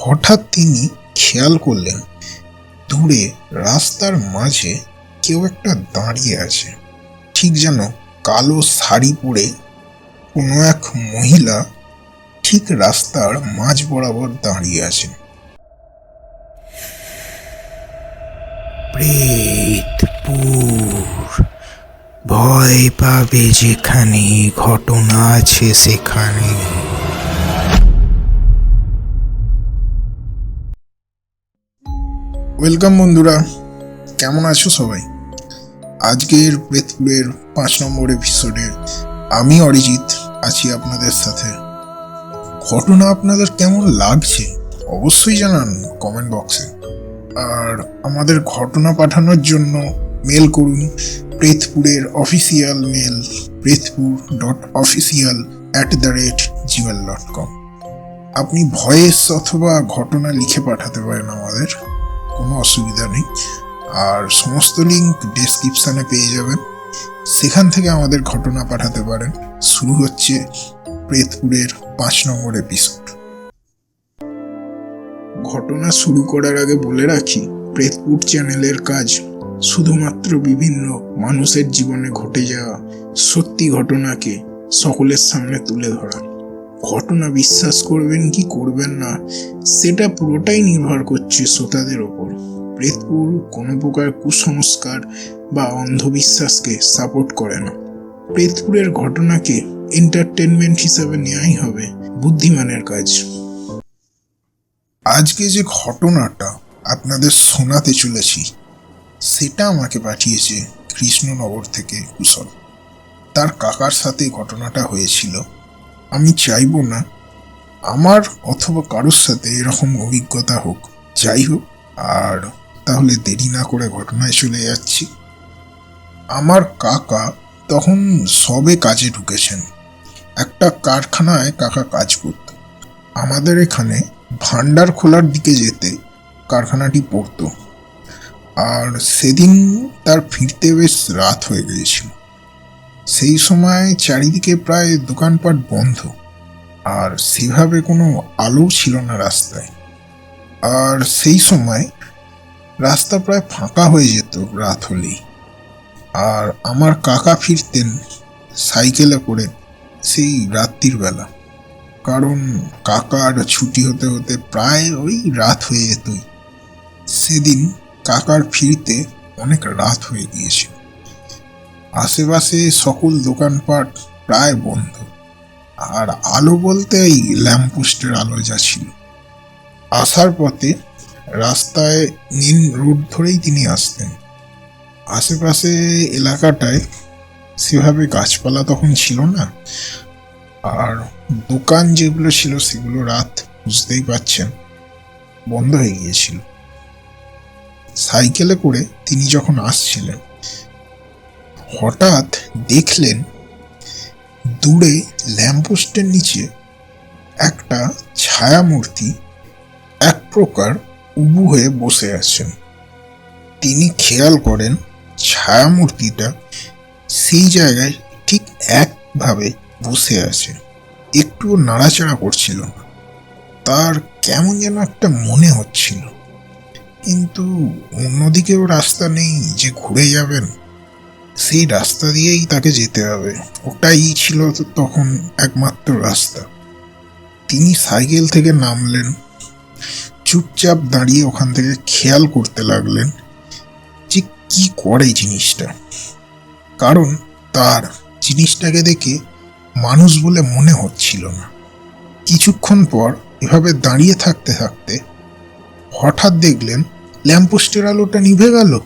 হঠাৎ তিনি খেয়াল করলেন, দূরে রাস্তার মাঝে কেউ একটা দাঁড়িয়ে আছে। ঠিক যেন কালো শাড়ি পরে কোনো এক মহিলা ঠিক রাস্তার মাঝ বরাবর দাঁড়িয়ে আছেন। ভয় পাবে যেখানে ঘটনা আছে সেখানে। ওয়েলকাম বন্ধুরা। কেমন আছো সবাই? আজকের প্রেতপুরের পাঁচ নম্বর এপিসোডে আমি অরিজিৎ আছি আপনাদের সাথে। ঘটনা আপনাদের কেমন লাগছে অবশ্যই জানান কমেন্ট বক্সে আর আমাদের ঘটনা পাঠানোর জন্য মেল করুন প্রেতপুরের official mail Pretpur dot official at the rate Gmail dot com আপনি ভয়েস অথবা ঘটনা লিখে পাঠাতে পারেন আমাদের। কোনো অসুবিধা নেই। আর সমস্ত লিঙ্ক ডেসক্রিপশানে পেয়ে যাবেন। সেখান থেকে আমাদের ঘটনা পাঠাতে পারেন। শুরু হচ্ছে প্রেতপুরের পাঁচ নম্বর এপিসোড ঘটনা শুরু করার আগে বলে রাখি, প্রেতপুর চ্যানেলের কাজ শুধুমাত্র বিভিন্ন মানুষের জীবনে ঘটে যাওয়া সত্যি ঘটনাকে সকলের সামনে তুলে ধরা। ঘটনা বিশ্বাস করবেন কি করবেন না, সেটা পুরোটাই নির্ভর করছে শ্রোতাদের ওপর। প্রেতপুর কোনো প্রকার কুসংস্কার বা অন্ধবিশ্বাসকে সাপোর্ট করে না। প্রেতপুরের ঘটনাকে এন্টারটেনমেন্ট হিসাবে নেওয়াই হবে বুদ্ধিমানের কাজ। আজকে যে ঘটনাটা আপনাদের শোনাতে চলেছি, সেটা আমাকে পাঠিয়েছে কৃষ্ণনগর থেকে কুশল। তার কাকার সাথে ঘটনাটা হয়েছিল আমি চাইব না। আমার অথবা কারোর সাথে এরকম অভিজ্ঞতা হোক। যাই হোক, আর তাহলে দেরি না করে ঘটনায় চলে যাচ্ছি। আমার কাকা তখন সবে কাজে ঢুকেছেন। একটা কারখানায় কাকা কাজ করত। আমাদের এখানে ভান্ডার খোলার দিকে যেতে কারখানাটি পড়তো। আর সেদিন তার ফিরতে বেশ রাত হয়ে গিয়েছিল। সেই সময় চারিদিকে প্রায় দোকানপাট বন্ধ, আর সেভাবে কোনো আলো ছিল না রাস্তায়। আর সেই সময় রাস্তা প্রায় ফাঁকা হয়ে যেত রাত হলেই। আর আমার কাকা ফিরতেন সাইকেলে করে সেই রাত্রির বেলা। কারণ কাকার ছুটি হতে হতে প্রায় ওই রাত হয়ে যেতই। সেদিন কাকার ফিরতে অনেক রাত হয়ে গিয়েছিল। আশেপাশে সকল দোকানপাট প্রায় বন্ধ। আর আলো বলতে এই ল্যাম্পপোস্টের আলো যা ছিল। আসার পথে রাস্তায় নীল রোড ধরেই তিনি আসতেন। আশেপাশে এলাকাটায় সেভাবে গাছপালা তখন ছিল না। আর দোকান যেগুলো ছিল সেগুলো রাত বুঝতেই পাচ্ছেন বন্ধ হয়ে গিয়েছিল। সাইকেলে করে তিনি যখন আসছিলেন হঠাৎ দেখলেন দূরে ল্যাম্পপোস্টের নিচে একটা ছায়ামূর্তি এক প্রকার উবু হয়ে বসে আছেন। তিনি খেয়াল করেন ছায়ামূর্তিটা সেই জায়গায় ঠিক একভাবে বসে আছে। একটুও নাড়াচাড়া করছিল না। তার কেমন যেন একটা মনে হচ্ছিল। কিন্তু অন্যদিকেও রাস্তা নেই যে ঘুরে যাবেন। সেই রাস্তা দিয়েই তাকে যেতে হবে। ওটাই ছিল তখন একমাত্র রাস্তা। তিনি সাইকেল থেকে নামলেন। চুপচাপ দাঁড়িয়ে ওখান থেকে খেয়াল করতে লাগলেন যে কি করে জিনিসটা। কারণ তার জিনিসটাকে দেখে মানুষ বলে মনে হচ্ছিল না। কিছুক্ষণ পর এভাবে দাঁড়িয়ে থাকতে থাকতে হঠাৎ দেখলেন ল্যাম্পপোস্টের আলোটা নিভে গেল।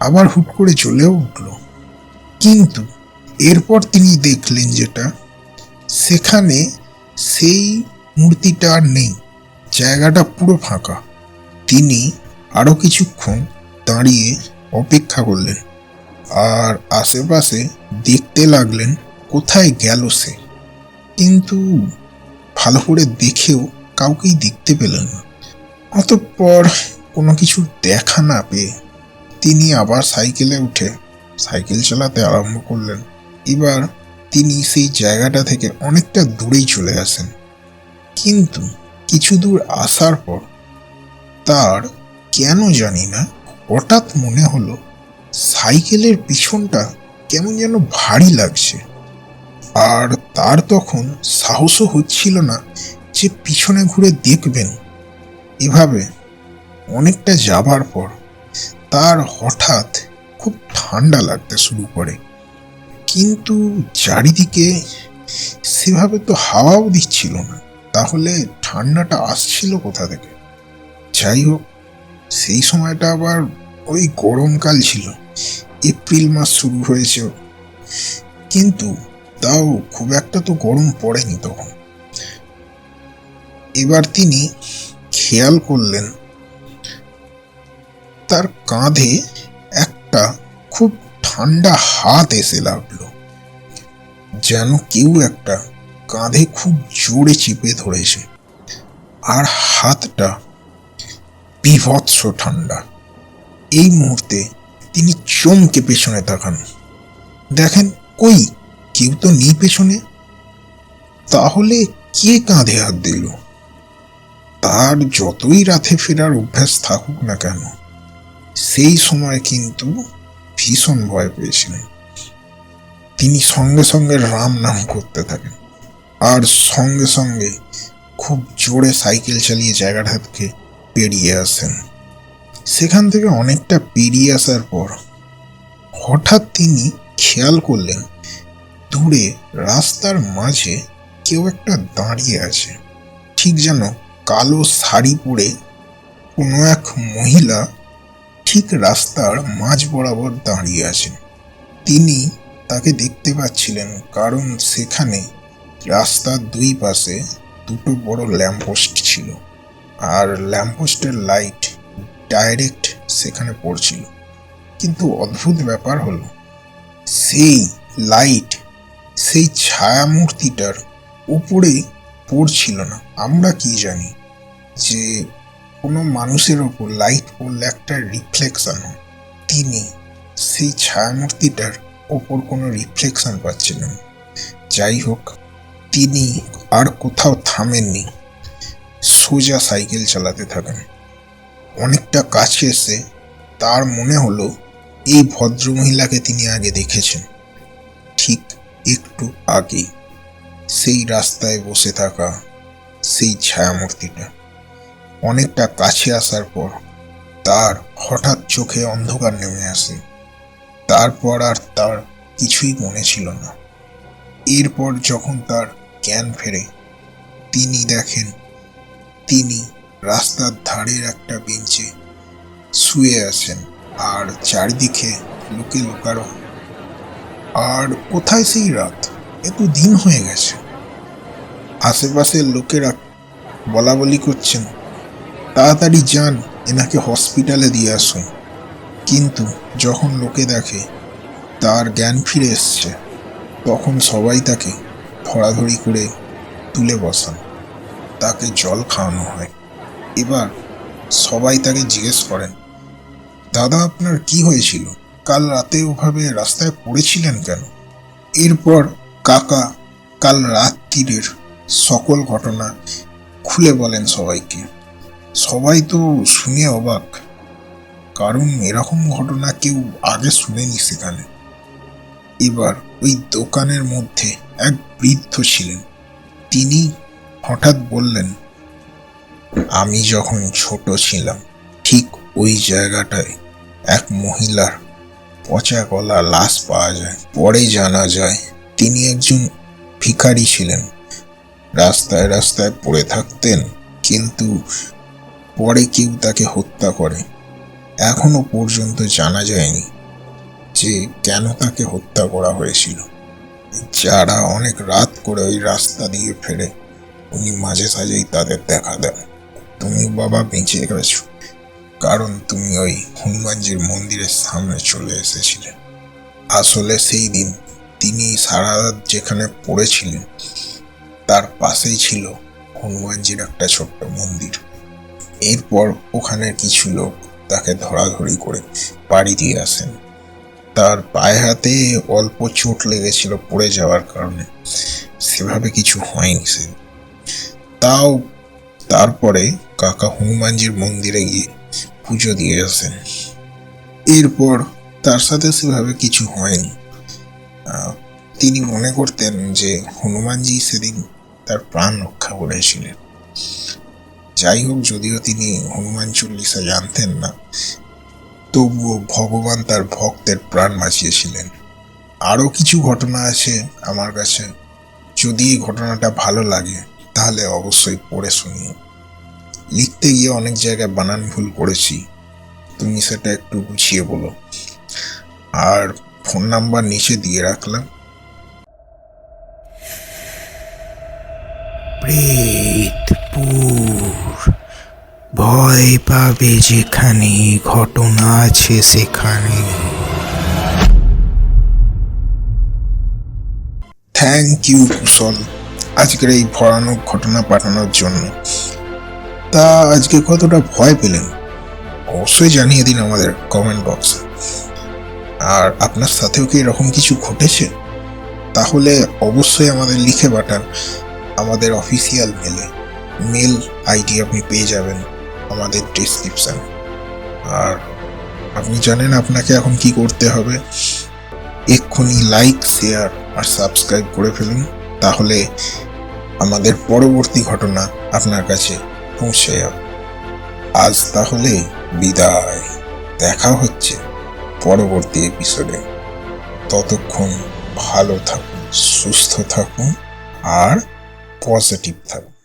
আবার হুট করে চলেও উঠল। কিন্তু এরপর তিনি দেখলেন যেটা, সেখানে সেই মূর্তিটা আর নেই, জায়গাটা পুরো ফাঁকা। তিনি আরও কিছুক্ষণ দাঁড়িয়ে অপেক্ষা করলেন আর আশেপাশে দেখতে লাগলেন কোথায় গেল সে। কিন্তু ভালো করে দেখেও কাউকেই দেখতে পেলেন না। অতঃপর কোনো কিছু দেখা না পেয়ে তিনি আবার সাইকেলে উঠে সাইকেল চালাতে আরম্ভ করলেন। এবার তিনি সেই জায়গাটা থেকে অনেকটা দূরেই চলে আসেন কিন্তু কিছু দূর আসার পর তার কেন জানি না হঠাৎ মনে হলো, সাইকেলের পিছনটা কেমন যেন ভারী লাগছে। আর তার তখন সাহসও হচ্ছিল না যে পিছনে ঘুরে দেখবেন। এভাবে অনেকটা যাবার পর তার হঠাৎ ঠান্ডা লাগতে শুরু করে। কিন্তু চারিদিকে সেভাবে তো হাওয়াও দিচ্ছিল না। তাহলে ঠান্ডাটা আসছিল কোথা থেকে? যাই হোক, সেই সময়টা আবার ওই গরমকাল ছিল। এপ্রিল মাস শুরু হয়েছে। কিন্তু তাও খুব একটা তো গরম পড়েনি তখন। এবার তিনি খেয়াল করলেন, তার কাঁধে একটা খুব ঠান্ডা হাত এসে লাগল। যেন কেউ একটা কাঁধে খুব জোরে চিপে ধরেছে। আর হাতটা বিভৎস ঠান্ডা। এই মুহূর্তে তিনি চমকে পেছনে তাকান। দেখেন, কই? কেউ তো নেই পেছনে। তাহলে কে কাঁধে হাত দিল? তার যতই রাতে ফেরার অভ্যাস থাকুক না কেন, সেই সময় কিন্তু ভীষণ ভয় পেয়েছিলেন। তিনি সঙ্গে সঙ্গে রাম নাম করতে থাকেন। আর সঙ্গে সঙ্গে খুব জোরে সাইকেল চালিয়ে জায়গাটা থেকে পেরিয়ে আসেন। সেখান থেকে অনেকটা পেরিয়ে আসার পর হঠাৎ তিনি খেয়াল করলেন, দূরে রাস্তার মাঝে কেউ একটা দাঁড়িয়ে আছে। ঠিক যেন কালো শাড়ি পরে কোনো এক মহিলা ঠিক রাস্তার মাঝ বরাবর দাঁড়িয়ে আছেন। তিনি তাকে দেখতে পাচ্ছিলেন, কারণ সেখানে রাস্তার দুই পাশে দুটো বড় ল্যাম্পপোস্ট ছিল আর ল্যাম্পপোস্টের লাইট ডাইরেক্ট সেখানে পড়ছিল। কিন্তু অদ্ভুত ব্যাপার হলো, সেই লাইট, সেই ছায়া মূর্তিটার উপরে পড়ছিল না। আমরা কি জানি যে কোনো মানুষের ওপর লাইট পড়লে একটা রিফ্লেকশন হয়। তিনি সেই ছায়ামূর্তিটার ওপর কোনো রিফ্লেকশন পাচ্ছিলেন যাই হোক, তিনি আর কোথাও থামেননি। সোজা সাইকেল চালাতে থাকেন। অনেকটা কাছে এসে তার মনে হলো, এই ভদ্রমহিলাকে তিনি আগে দেখেছেন। ঠিক একটু আগেই সেই রাস্তায় বসে থাকা সেই ছায়ামূর্তিটা। অনেকটা কাছে আসার পর তার হঠাৎ চোখে অন্ধকার নেমে আসে। তারপর আর তার কিছুই মনে ছিল না। এরপর যখন তার জ্ঞান ফেরে, তিনি দেখেন, তিনি রাস্তার ধারের একটা বেঞ্চে শুয়ে আছেন আর চারিদিকে লোকে লোকারো আর কোথায় সেই রাত? এত দিন হয়ে গেছে। আশেপাশের লোকেরা বলা বলি করছেন তাড়াতাড়ি যান, এনাকে হসপিটালে দিয়ে আসুন। কিন্তু যখন লোকে দেখে তার জ্ঞান ফিরে এসছে, তখন সবাই তাকে ধরাধরি করে তুলে বসান। তাকে জল খাওয়ানো হয়। এবার সবাই তাকে জিজ্ঞেস করেন, দাদা, আপনার কি হয়েছিল? কাল রাতে ওভাবে রাস্তায় পড়েছিলেন কেন? এরপর কাকা কাল রাত্রিরের সকল ঘটনা খুলে বলেন সবাইকে। সবাই তো শুনে অবাক। কারণ এরকম ঘটনা কেউ আগে শুনেনি সেখানে। এবার ওই দোকানের মধ্যে এক বৃদ্ধ ছিলেন। তিনি হঠাৎ বললেন, আমি যখন ছোট ছিলাম, ঠিক ওই জায়গাটায় এক মহিলার পচা গলা লাশ পাওয়া যায়। পরে জানা যায় তিনি একজন ভিখারি ছিলেন। রাস্তায় রাস্তায় পড়ে থাকতেন, কিন্তু পরে কেউ তাকে হত্যা করে। এখনও পর্যন্ত জানা যায়নি যে কেন তাকে হত্যা করা হয়েছিল। যারা অনেক রাত করে ওই রাস্তা দিয়ে ফেরে, উনি মাঝে সাঝেই তাদের দেখা দেন। তুমি বাবা বেঁচে গেছো, কারণ তুমি ওই হনুমানজির মন্দিরের সামনে চলে এসেছিলে। আসলে সেই দিন তিনি সারা রাত যেখানে পড়েছিলেন, তার পাশেই ছিল হনুমানজির একটা ছোট্ট মন্দির। এরপর ওখানের কিছু লোক তাকে ধরাধরি করে বাড়ি দিয়ে আসেন। তার পায়ে হাতে অল্প চোট লেগেছিল পড়ে যাওয়ার কারণে। সেভাবে কিছু হয়নি সে। তাও তারপরে কাকা হনুমানজির মন্দিরে গিয়ে পুজো দিয়ে আসেন। এরপর তার সাথে সেভাবে কিছু হয়নি। তিনি মনে করতেন যে হনুমানজি সেদিন তার প্রাণ রক্ষা করেছিলেন। যাই হোক, যদিও তিনি হনুমান চল্লিশা জানতেন না, তবুও ভগবান তার ভক্তের প্রাণ বাঁচিয়েছিলেন। আরও কিছু ঘটনা আছে আমার কাছে। যদি এই ঘটনাটা ভালো লাগে, তাহলে অবশ্যই পড়ে শুনিও লিখতে গিয়ে অনেক জায়গায় বানান ভুল করেছি। তুমি সেটা একটু গুছিয়ে বলো। আর ফোন নাম্বার নিচে দিয়ে রাখলাম। প্রেতপুর ভয় পাবে যেখানে ঘটনা আছে সেখানে। থ্যাংক ইউ কুশল আজকের এই ভয়ানক ঘটনা পাঠানোর জন্য। তা আজকে কতটা ভয় পেলেন? অবশ্যই জানিয়ে দিন আমাদের কমেন্ট বক্সে আর আপনার সাথেও কি এরকম কিছু ঘটেছে? তাহলে অবশ্যই আমাদের লিখে পাঠান। আমাদের অফিসিয়াল মেলে মেল আইডি আপনি পেয়ে যাবেন। আমাদের ডিসক্রিপশন আর আপনি জানেন আপনাকে এখন কি করতে হবে? এক্ষুনি লাইক শেয়ার আর সাবস্ক্রাইব করে ফেলুন, তাহলে আমাদের পরবর্তী ঘটনা আপনার কাছে পৌঁছে যাবে। আজ তাহলে বিদায়। দেখা হচ্ছে পরবর্তী এপিসোডে ততক্ষণ ভালো থাকুন, সুস্থ থাকুন আর পজিটিভ থাকুন।